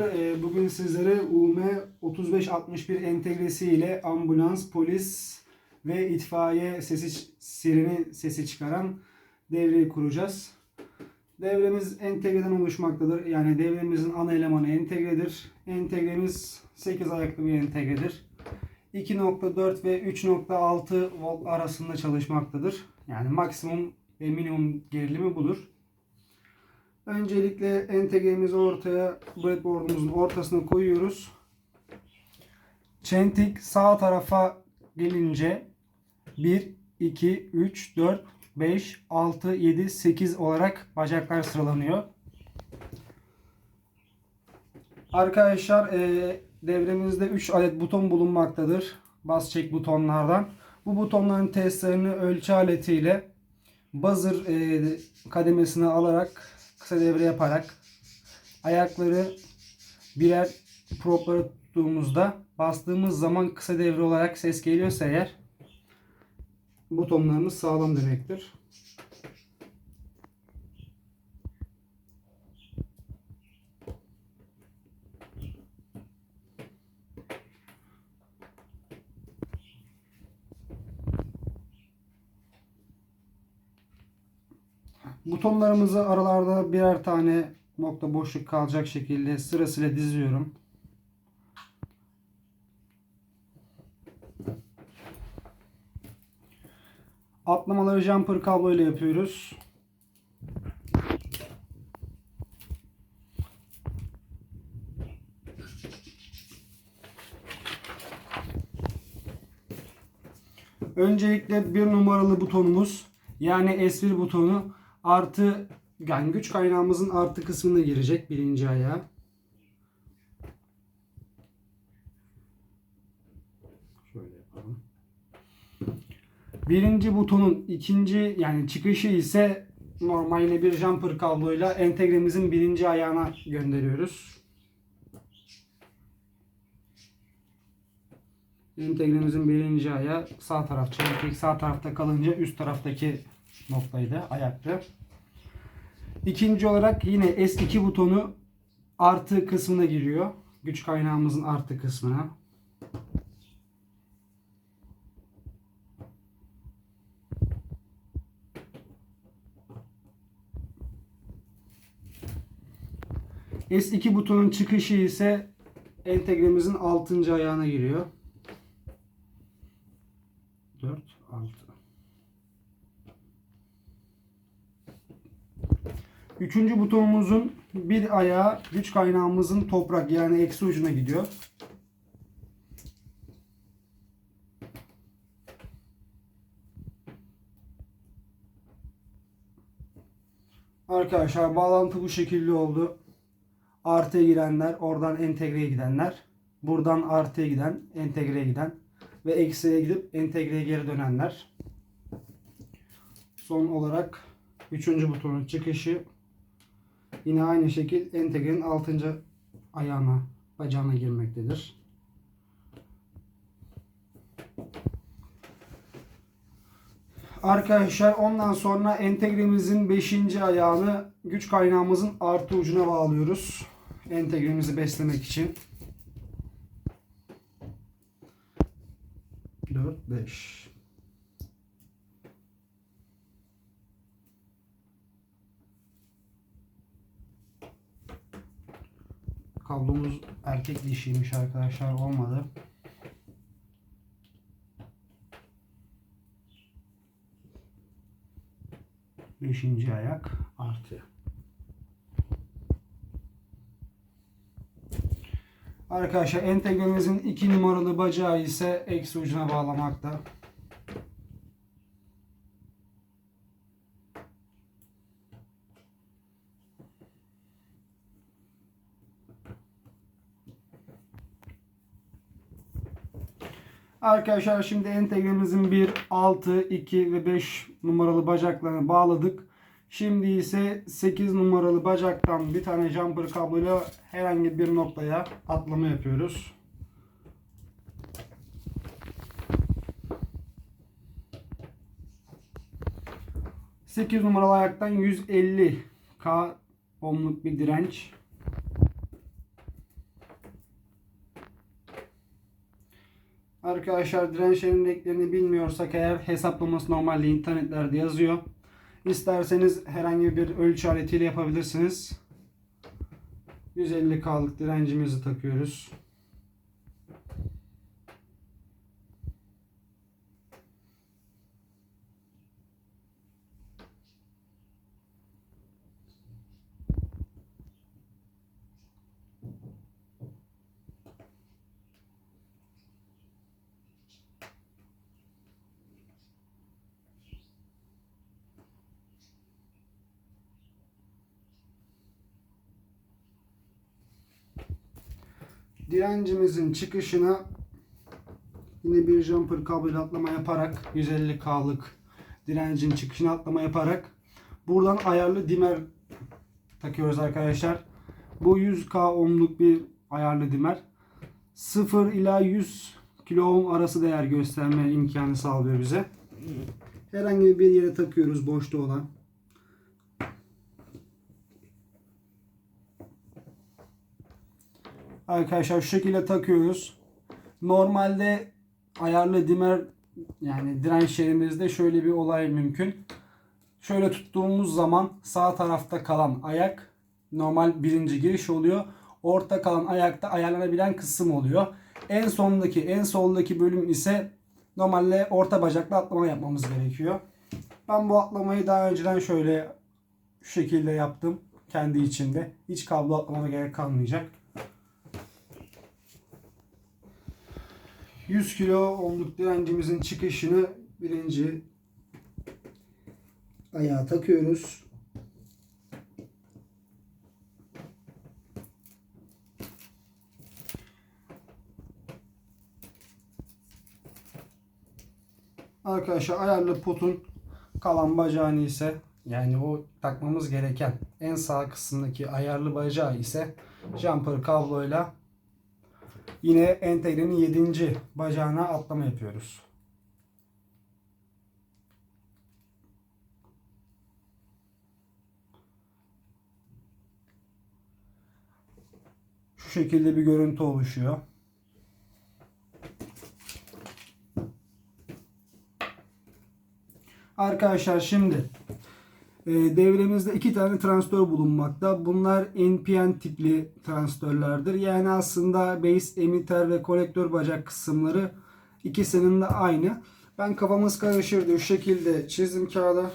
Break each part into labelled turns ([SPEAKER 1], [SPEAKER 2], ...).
[SPEAKER 1] Ee, Bugün sizlere UM 3561 entegresi ile ambulans, polis ve itfaiye sesi sireni sesi çıkaran devreyi kuracağız. Devremiz entegreden oluşmaktadır. Yani devremizin ana elemanı entegredir. Entegremiz 8 ayaklı bir entegredir. 2.4 ve 3.6 volt arasında çalışmaktadır. Yani maksimum ve minimum gerilimi budur. Öncelikle entegremizi ortaya breadboard'umuzun ortasına koyuyoruz. Çentik sağ tarafa gelince 1, 2, 3, 4, 5, 6, 7, 8 olarak bacaklar sıralanıyor. Arkadaşlar eee, devremizde 3 adet buton bulunmaktadır. Bas çek butonlardan. Bu butonların testlerini ölçü aletiyle buzzer eee, kademesine alarak kısa devre yaparak ayakları birer proplara tuttuğumuzda bastığımız zaman kısa devre olarak ses geliyorsa eğer butonlarımız sağlam demektir. Butonlarımızı aralarda birer tane nokta boşluk kalacak şekilde sırasıyla diziyorum. Atlamaları jumper kablo ile yapıyoruz. Öncelikle bir numaralı butonumuz yani S1 butonu artı yani güç kaynağımızın artı kısmına girecek birinci ayağa. Şöyle yapalım. Birinci butonun ikinci yani çıkışı ise normal yine bir jumper kabloyla entegremizin birinci ayağına gönderiyoruz. Entegremizin birinci ayağı sağ taraf çelik sağ tarafta kalınca üst taraftaki noktaydı ayaktı. İkinci olarak yine S2 butonu artı kısmına giriyor. Güç kaynağımızın artı kısmına. S2 butonun çıkışı ise entegremizin 6. ayağına giriyor. 4, 6. Üçüncü butonumuzun bir ayağı güç kaynağımızın toprak yani eksi ucuna gidiyor. Arkadaşlar bağlantı bu şekilde oldu. Artıya girenler, oradan entegreye gidenler, buradan artıya giden, entegreye giden ve eksiye gidip entegreye geri dönenler. Son olarak üçüncü butonun çıkışı Yine aynı şekil entegrenin 6. ayağına, bacağına girmektedir. Arkadaşlar ondan sonra entegremizin 5. ayağını güç kaynağımızın artı ucuna bağlıyoruz. Entegremizi beslemek için. 4 5 Kablomuz erkek dişiymiş arkadaşlar olmadı. Beşinci ayak artı. Arkadaşlar entegremizin iki numaralı bacağı ise eksi ucuna bağlamakta. Arkadaşlar şimdi entegremizin 1, 6, 2 ve 5 numaralı bacaklarını bağladık. Şimdi ise 8 numaralı bacaktan bir tane jumper kabloyla herhangi bir noktaya atlama yapıyoruz. Sekiz numaralı ayaktan 150 K ohmluk bir direnç. Arkadaşlar dirençlerin renklerini bilmiyorsak eğer hesaplaması normalde internetlerde yazıyor. İsterseniz herhangi bir ölçü aletiyle yapabilirsiniz. 150K'lık direncimizi takıyoruz. Direncimizin çıkışına yine bir jumper kabloyla atlama yaparak 150K'lık direncin çıkışına atlama yaparak buradan ayarlı dimer takıyoruz arkadaşlar. Bu 100K ohmluk bir ayarlı dimer. 0 ila 100 kilo ohm arası değer gösterme imkanı sağlıyor bize. Herhangi bir yere takıyoruz boşta olan. Arkadaşlar şu şekilde takıyoruz. Normalde ayarlı dimer yani dirençlerimizde şöyle bir olay mümkün. Şöyle tuttuğumuz zaman sağ tarafta kalan ayak normal birinci giriş oluyor. Orta kalan ayakta ayarlanabilen kısım oluyor. En sondaki en soldaki bölüm ise normalde orta bacakla atlama yapmamız gerekiyor. Ben bu atlamayı daha önceden şöyle şu şekilde yaptım kendi içinde. Hiç kablo atlamama gerek kalmayacak. 100 kilo ohmluk direncimizin çıkışını birinci ayağa takıyoruz. Arkadaşlar ayarlı potun kalan bacağını ise yani o takmamız gereken en sağ kısımdaki ayarlı bacağı ise jumper kabloyla Yine entegrenin 7. bacağına atlama yapıyoruz. Şu şekilde bir görüntü oluşuyor. Arkadaşlar şimdi devremizde iki tane transistör bulunmakta. Bunlar NPN tipli transistörlerdir. Yani aslında base emitter ve kolektör bacak kısımları ikisinin de aynı. Ben kafamız karışırdı. Şu şekilde çizdim kağıda.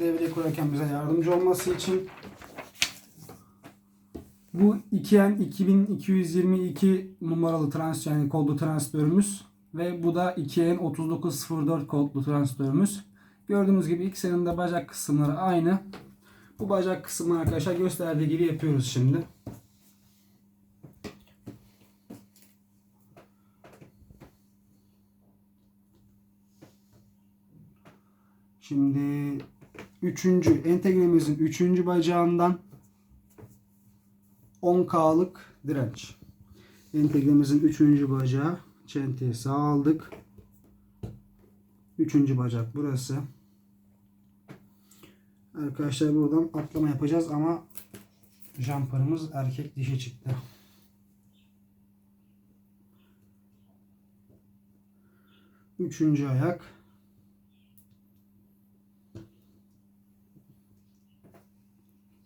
[SPEAKER 1] Devreye kurarken bize yardımcı olması için. Bu 2N 2222 numaralı trans yani kodlu transistörümüz ve bu da 2N 3904 kodlu transistörümüz. Gördüğünüz gibi ikisinin de bacak kısımları aynı. Bu bacak kısmını arkadaşlar gösterdiği gibi yapıyoruz şimdi. Şimdi üçüncü entegremizin üçüncü bacağından 10K'lık direnç. Entegremizin üçüncü bacağı çenteye sağ aldık. Üçüncü bacak burası. Arkadaşlar buradan atlama yapacağız ama jumperımız erkek dişi çıktı. Üçüncü ayak.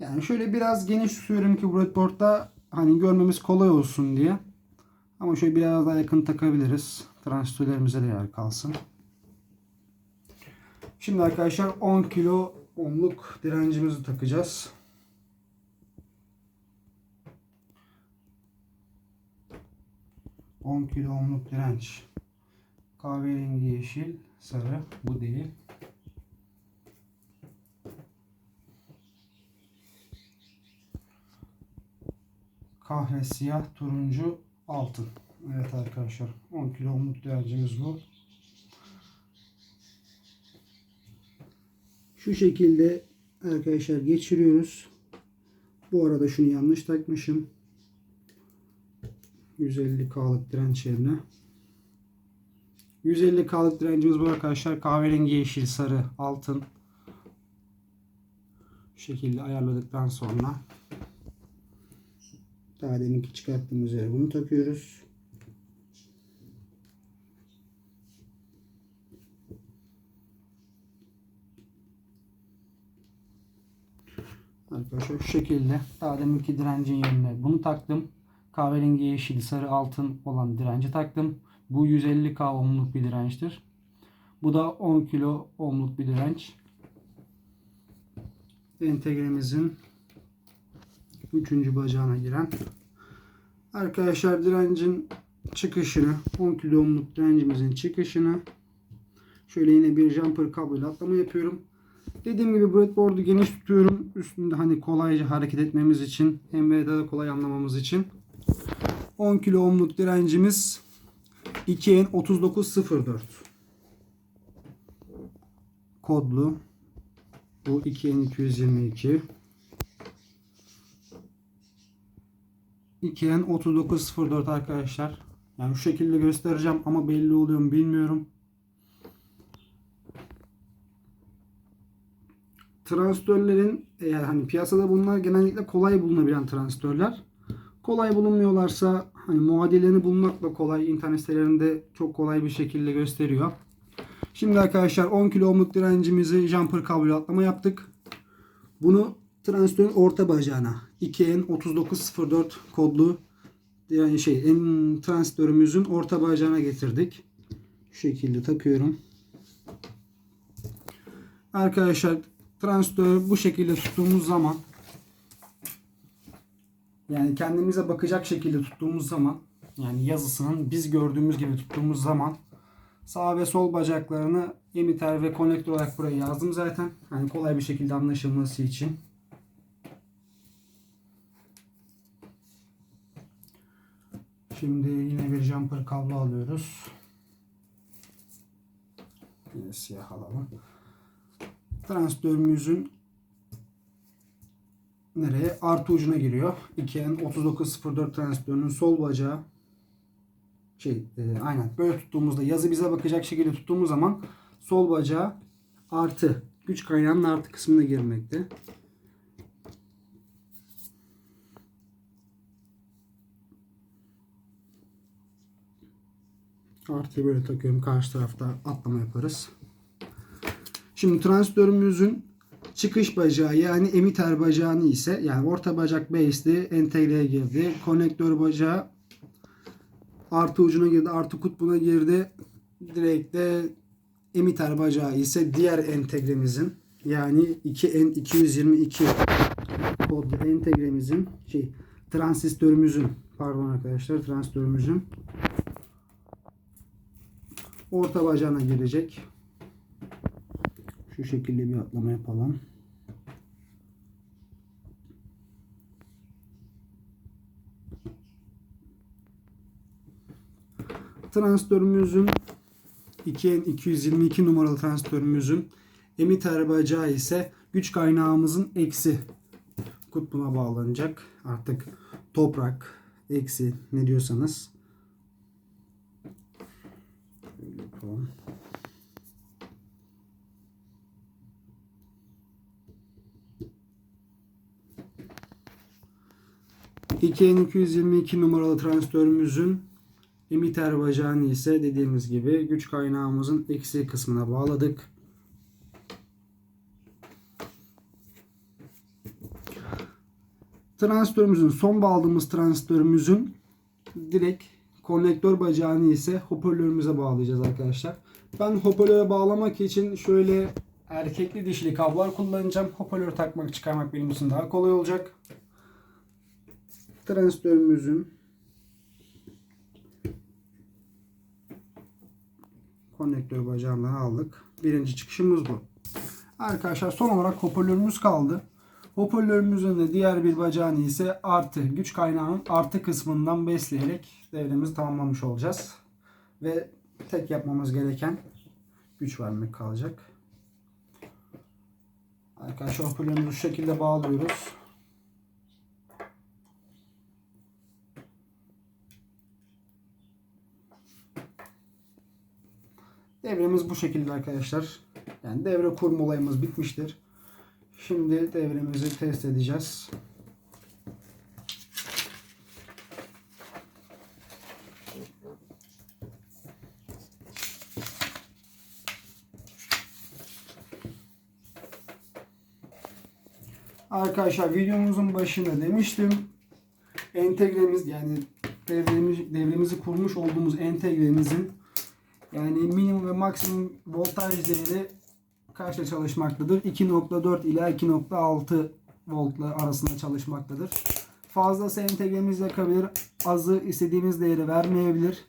[SPEAKER 1] Yani şöyle biraz geniş tutuyorum ki breadboard'da hani görmemiz kolay olsun diye. Ama şöyle biraz daha yakın takabiliriz. Transistörlerimize de yer kalsın. Şimdi arkadaşlar 10 kilo ohmluk direncimizi takacağız. On kilo ohmluk direnç. Kahverengi yeşil, sarı. Bu değil. Kahve, siyah, turuncu, altın. Evet arkadaşlar 10 kilo ohmluk direncimiz bu. Şu şekilde arkadaşlar geçiriyoruz. Bu arada şunu yanlış takmışım. 150K'lık direnç yerine. 150K'lık direncimiz bu arkadaşlar. Kahverengi, yeşil, sarı, altın. Şu şekilde ayarladıktan sonra daha deminki çıkarttığımız yere bunu takıyoruz. Arkadaşlar şu şekilde daha deminki direncin yerine bunu taktım. Kahverengi yeşil sarı altın olan direnci taktım. Bu 150k ohmluk bir dirençtir. Bu da 10 kilo ohmluk bir direnç. Entegremizin 3. bacağına giren. Arkadaşlar direncin çıkışını 10 kilo ohmluk direncimizin çıkışını şöyle yine bir jumper kabloyla atlama yapıyorum. Dediğim gibi breadboard'u geniş tutuyorum. Üstünde hani kolayca hareket etmemiz için hem de kolay anlamamız için. 10 kilo ohmluk direncimiz 2N3904 kodlu. Bu 2N222 2N3904 arkadaşlar. Yani şu şekilde göstereceğim ama belli oluyor mu bilmiyorum. Transistörlerin eğer hani piyasada bunlar genellikle kolay bulunabilen transistörler. Kolay bulunmuyorlarsa hani muadillerini bulmakla kolay internet sitelerinde çok kolay bir şekilde gösteriyor. Şimdi arkadaşlar 10 kilo ohmluk direncimizi jumper kablo atlama yaptık. Bunu transistörün orta bacağına 2N3904 kodlu yani şey en transistörümüzün orta bacağına getirdik. Şu şekilde takıyorum. Arkadaşlar transistörü bu şekilde tuttuğumuz zaman yani kendimize bakacak şekilde tuttuğumuz zaman yani yazısının biz gördüğümüz gibi tuttuğumuz zaman sağ ve sol bacaklarını emiter ve konektör olarak buraya yazdım zaten. Hani kolay bir şekilde anlaşılması için. Şimdi yine bir jumper kablo alıyoruz. Yine siyah alalım transistörümüzün nereye? Artı ucuna giriyor. 2N3904 transistörünün sol bacağı şey e, aynen böyle tuttuğumuzda yazı bize bakacak şekilde tuttuğumuz zaman sol bacağı artı güç kaynağının artı kısmına girmekte. Artıyı böyle takıyorum. Karşı tarafta atlama yaparız. Şimdi transistörümüzün çıkış bacağı yani emiter bacağını ise yani orta bacak base'li entegreye girdi. Konektör bacağı artı ucuna girdi. Artı kutbuna girdi. Direkt de emiter bacağı ise diğer entegremizin yani 2N222 kodlu entegremizin şey transistörümüzün pardon arkadaşlar transistörümüzün orta bacağına girecek. Şu şekilde bir atlama yapalım. Transistörümüzün 2N222 numaralı transistörümüzün emiter bacağı ise güç kaynağımızın eksi kutbuna bağlanacak. Artık toprak, eksi ne diyorsanız. Şöyle yapalım. 2N222 numaralı transistörümüzün emiter bacağını ise dediğimiz gibi güç kaynağımızın eksi kısmına bağladık. Transistörümüzün son bağladığımız transistörümüzün direkt konnektör bacağını ise hoparlörümüze bağlayacağız arkadaşlar. Ben hoparlöre bağlamak için şöyle erkekli dişli kablolar kullanacağım. Hoparlör takmak çıkarmak benim için daha kolay olacak transistörümüzün konnektör bacağından aldık. Birinci çıkışımız bu. Arkadaşlar son olarak hoparlörümüz kaldı. Hoparlörümüzün de diğer bir bacağını ise artı güç kaynağının artı kısmından besleyerek devremizi tamamlamış olacağız. Ve tek yapmamız gereken güç vermek kalacak. Arkadaşlar hoparlörümüzü şu şekilde bağlıyoruz. Devremiz bu şekilde arkadaşlar. Yani devre kurma olayımız bitmiştir. Şimdi devremizi test edeceğiz. Arkadaşlar videomuzun başında demiştim. Entegremiz yani devremiz, devremizi kurmuş olduğumuz entegremizin yani minimum ve maksimum voltaj değeri kaçta çalışmaktadır? 2.4 ila 2.6 voltla arasında çalışmaktadır. Fazlası entegremiz yakabilir. Azı istediğimiz değeri vermeyebilir.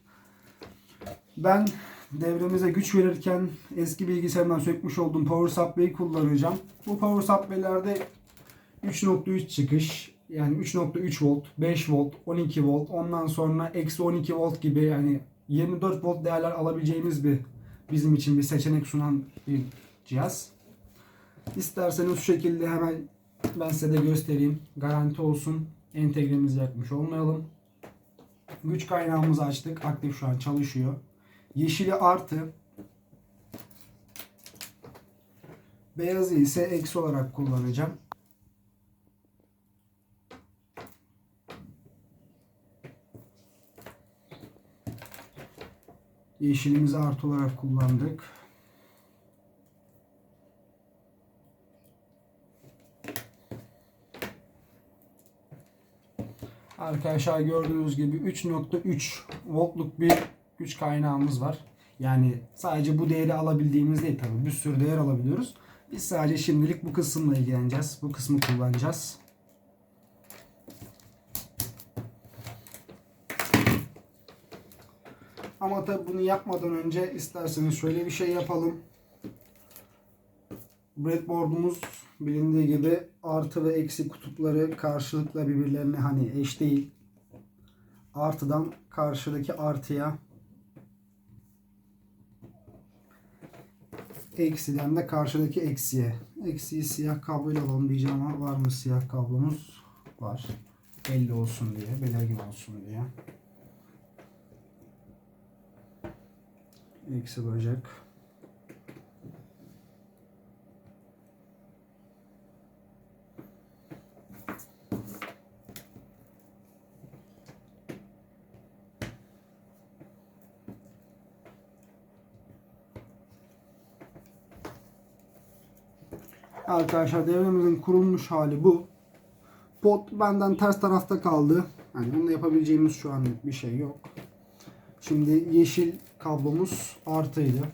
[SPEAKER 1] Ben devremize güç verirken eski bilgisayarımdan sökmüş olduğum power supply'yi kullanacağım. Bu power supply'lerde 3.3 çıkış yani 3.3 volt, 5 volt, 12 volt ondan sonra eksi 12 volt gibi yani 24 volt değerler alabileceğimiz bir bizim için bir seçenek sunan bir cihaz. İsterseniz şu şekilde hemen ben size de göstereyim. Garanti olsun. Entegremizi yakmış olmayalım. Güç kaynağımızı açtık. Aktif şu an çalışıyor. Yeşili artı. Beyazı ise eksi olarak kullanacağım. Yeşilimizi artı olarak kullandık. Arkadaşlar gördüğünüz gibi 3.3 voltluk bir güç kaynağımız var. Yani sadece bu değeri alabildiğimiz değil tabii. Bir sürü değer alabiliyoruz. Biz sadece şimdilik bu kısımla ilgileneceğiz. Bu kısmı kullanacağız. Ama tabi bunu yapmadan önce isterseniz şöyle bir şey yapalım. Breadboard'umuz bilindiği gibi artı ve eksi kutupları karşılıklı birbirlerine hani eş değil. Artıdan karşıdaki artıya eksiden de karşıdaki eksiye. Eksiyi siyah kabloyla alalım diyeceğim ama var mı siyah kablomuz? Var. Belli olsun diye, belirgin olsun diye. Eksi bacak. Arkadaşlar devremizin kurulmuş hali bu. Pot benden ters tarafta kaldı. Yani bunu yapabileceğimiz şu an bir şey yok. Şimdi yeşil kablomuz artıydı.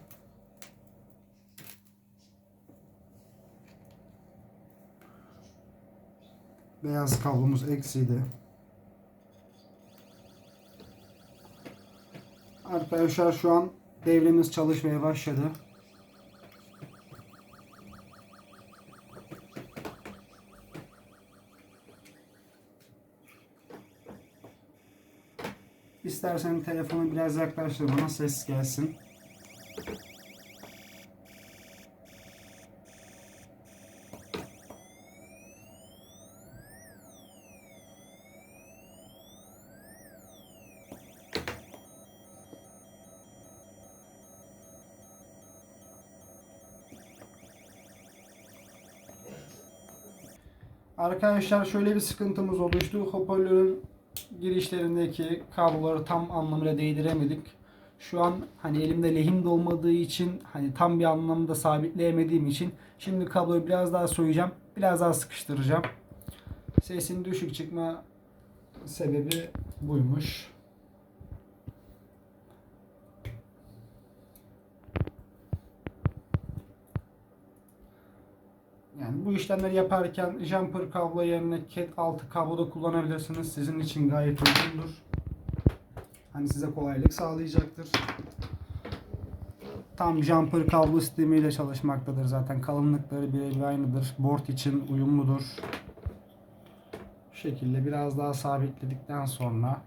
[SPEAKER 1] Beyaz kablomuz eksiydi. Arkadaşlar şu an devremiz çalışmaya başladı. İstersen telefonu biraz yaklaştır bana ses gelsin. Arkadaşlar şöyle bir sıkıntımız oluştu. Hoparlörün girişlerindeki kabloları tam anlamıyla değdiremedik. Şu an hani elimde lehim de olmadığı için hani tam bir anlamda sabitleyemediğim için şimdi kabloyu biraz daha soyacağım. Biraz daha sıkıştıracağım. Sesin düşük çıkma sebebi buymuş. Yani bu işlemleri yaparken jumper kablo yerine cat altı kablo da kullanabilirsiniz. Sizin için gayet uygundur. Hani size kolaylık sağlayacaktır. Tam jumper kablo sistemiyle çalışmaktadır zaten. Kalınlıkları birebir aynıdır. Board için uyumludur. Bu şekilde biraz daha sabitledikten sonra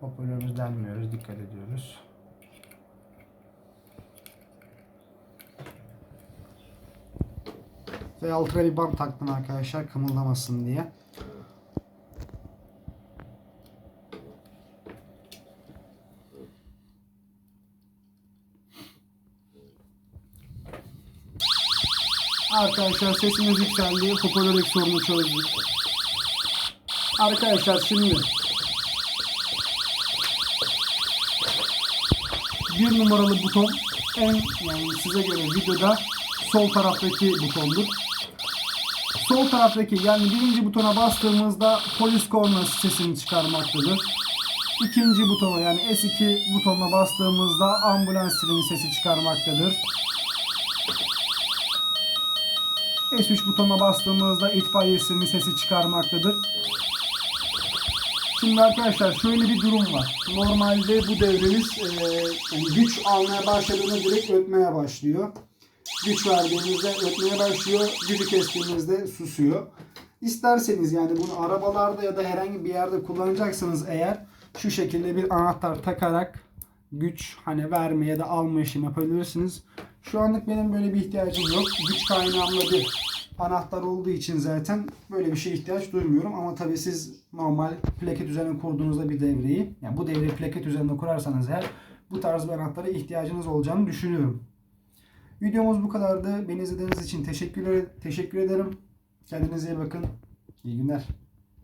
[SPEAKER 1] hoparlörümüz delmiyoruz. Dikkat ediyoruz. Ve altına bir bant taktım arkadaşlar kımıldamasın diye. Arkadaşlar sesimiz yükseldi. Hoparlör sorunu çözdük. Arkadaşlar şimdi bir numaralı buton en yani size göre videoda sol taraftaki butondur. Sol taraftaki yani birinci butona bastığımızda polis kornası sesini çıkarmaktadır. İkinci butona yani S2 butonuna bastığımızda ambulans sireni sesi çıkarmaktadır. S3 butonuna bastığımızda itfaiye sireni sesi çıkarmaktadır. Şimdi arkadaşlar şöyle bir durum var. Normalde bu devremiz e, güç almaya başladığında direkt ötmeye başlıyor. Güç verdiğimizde ötmeye başlıyor. Gücü kestiğimizde susuyor. İsterseniz yani bunu arabalarda ya da herhangi bir yerde kullanacaksanız eğer şu şekilde bir anahtar takarak güç hani verme ya da alma işlemi yapabilirsiniz. Şu anlık benim böyle bir ihtiyacım yok. Güç kaynağımda bir anahtar olduğu için zaten böyle bir şeye ihtiyaç duymuyorum. Ama tabii siz normal plaket üzerine kurduğunuzda bir devreyi, yani bu devreyi plaket üzerinde kurarsanız eğer bu tarz bir anahtara ihtiyacınız olacağını düşünüyorum. Videomuz bu kadardı. Beni izlediğiniz için teşekkür, ederim. Kendinize iyi bakın. İyi günler.